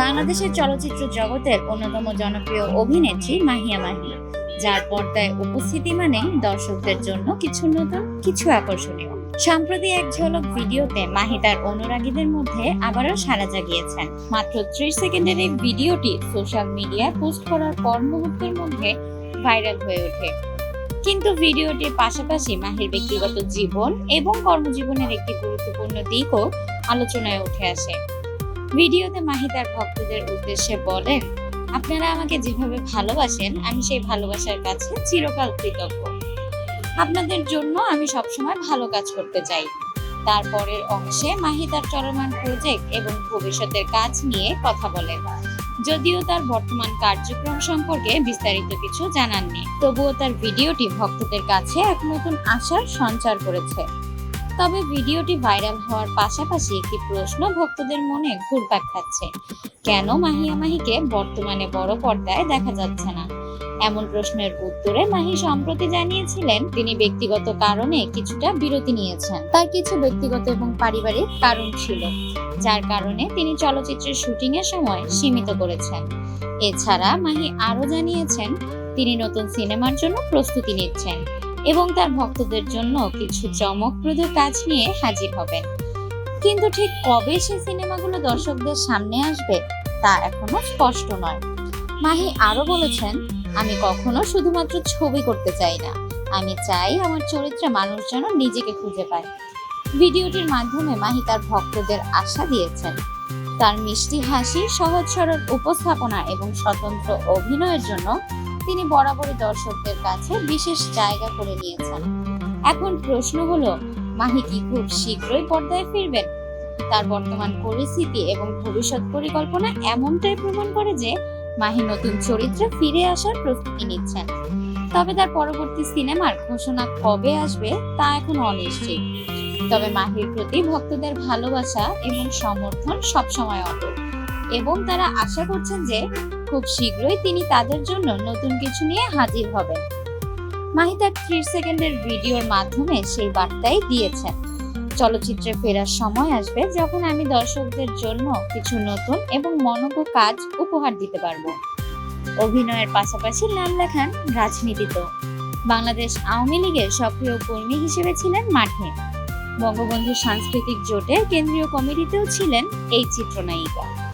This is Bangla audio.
বাংলাদেশের চলচ্চিত্র জগতের অন্যতম জনপ্রিয় অভিনেত্রী মাহিয়া মাহি, যার পর্দায় উপস্থিতি মানে দর্শকদের জন্য কিছু নতুন, কিছু আকর্ষণীয়। সম্প্রতি এক ঝলক ভিডিওতে মাহি তার অনুরাগীদের মধ্যে আবারও সাড়া জাগিয়েছেন। মাত্র ত্রিশ সেকেন্ডের এই ভিডিওটি সোশ্যাল মিডিয়ায় পোস্ট করার পর মুহূর্তের মধ্যে ভাইরাল হয়ে ওঠে। কিন্তু ভিডিওটির পাশাপাশি মাহির ব্যক্তিগত জীবন এবং কর্মজীবনের একটি গুরুত্বপূর্ণ দিকও আলোচনায় উঠে আসে। ভিডিওতে মাহি তার ভক্তদের উদ্দেশ্যে বলেন, আপনারা আমাকে যেভাবে ভালোবাসেন, আমি সেই ভালোবাসার কাছে চিরকাল কৃতজ্ঞ। আপনাদের জন্য আমি সবসময় ভালো কাজ করতে চাই। তারপরের অংশে মাহি তার চলমান প্রজেক্ট এবং ভবিষ্যতের কাজ নিয়ে কথা বলেন। যদিও তার বর্তমান কার্যক্রম সম্পর্কে বিস্তারিত কিছু জানাননি, তবুও তার ভিডিওটি ভক্তদের কাছে এক নতুন আশার সঞ্চার করেছে। তবে ভিডিওটি ভাইরাল হওয়ার পাশাপাশি একটি প্রশ্ন ভক্তদের মনে ঘুরপাক খাচ্ছে। কেন মাহিয়া মাহিকে বর্তমানে বড় পর্দায় দেখা যাচ্ছে না? এমন প্রশ্নের উত্তরে মাহি সম্প্রতি জানিয়েছিলেন, তিনি ব্যক্তিগত কারণে কিছুটা বিরতি নিয়েছেন। তার কিছু ব্যক্তিগত এবং পারিবারিক কারণ ছিল, যার কারণে তিনি চলচ্চিত্রের শুটিং এর সময় সীমিত করেছেন। এছাড়া মাহি আরও জানিয়েছেন, তিনি নতুন সিনেমার জন্য প্রস্তুতি নিচ্ছেন। এবং তার ভক্তদের জন্য কিছু চমকপ্রদ কাজ নিয়ে হাজির হবেন। কিন্তু ঠিক কবে সে সিনেমাগুলো দর্শকদের সামনে আসবে, তা এখনও স্পষ্ট নয়। মাহি আরও বলেছেন, আমি কখনো শুধুমাত্র ছবি করতে চাই না। আমি চাই আমার চরিত্রে মানুষ যেন নিজেকে খুঁজে পায়। ভিডিওটির মাধ্যমে মাহি তার ভক্তদের আশা দিয়েছেন। তার মিষ্টি হাসি, সহজ সরল উপস্থাপনা এবং স্বতন্ত্র অভিনয়ের জন্য তিনি বরাবরই দর্শকদের কাছে বিশেষ জায়গা করে নিয়েছেন। এখন প্রশ্ন হলো, মাহি কি খুব শীঘ্রই পর্দায় ফিরবেন? তার বর্তমান পরিস্থিতি এবং ভবিষ্যৎ পরিকল্পনা এমনটাই প্রমাণ করে যে মাহি নতুন চরিত্রে ফিরে আসার প্রস্তুতি নিচ্ছেন। তবে তার পরবর্তী সিনেমার ঘোষণা কবে আসবে তা এখন অনিশ্চিত। তবে মাহির প্রতি ভক্তদের ভালোবাসা এবং সমর্থন সবসময় অটুট। এবং তারা আশা করছেন যে খুব শীঘ্রই তিনি তাদের জন্য নতুন কিছু নিয়ে হাজির হবেন। মাহি তার ত্রিশ সেকেন্ডের ভিডিওর মাধ্যমে সেই বার্তাই দিয়েছেন। চলচ্চিত্রে ফেরার সময় আসবে যখন আমি দর্শকদের জন্য কিছু নতুন এবং মনোজ্ঞ কাজ উপহার দিতে পারব। অভিনয়ের পাশাপাশি নাম লেখান রাজনীতিতেও বাংলাদেশ আওয়ামী লীগের সক্রিয় কর্মী হিসেবে ছিলেন মাঠে। বঙ্গবন্ধু সাংস্কৃতিক জোটের কেন্দ্রীয় কমিটিতেও ছিলেন এই চিত্রনায়িকা।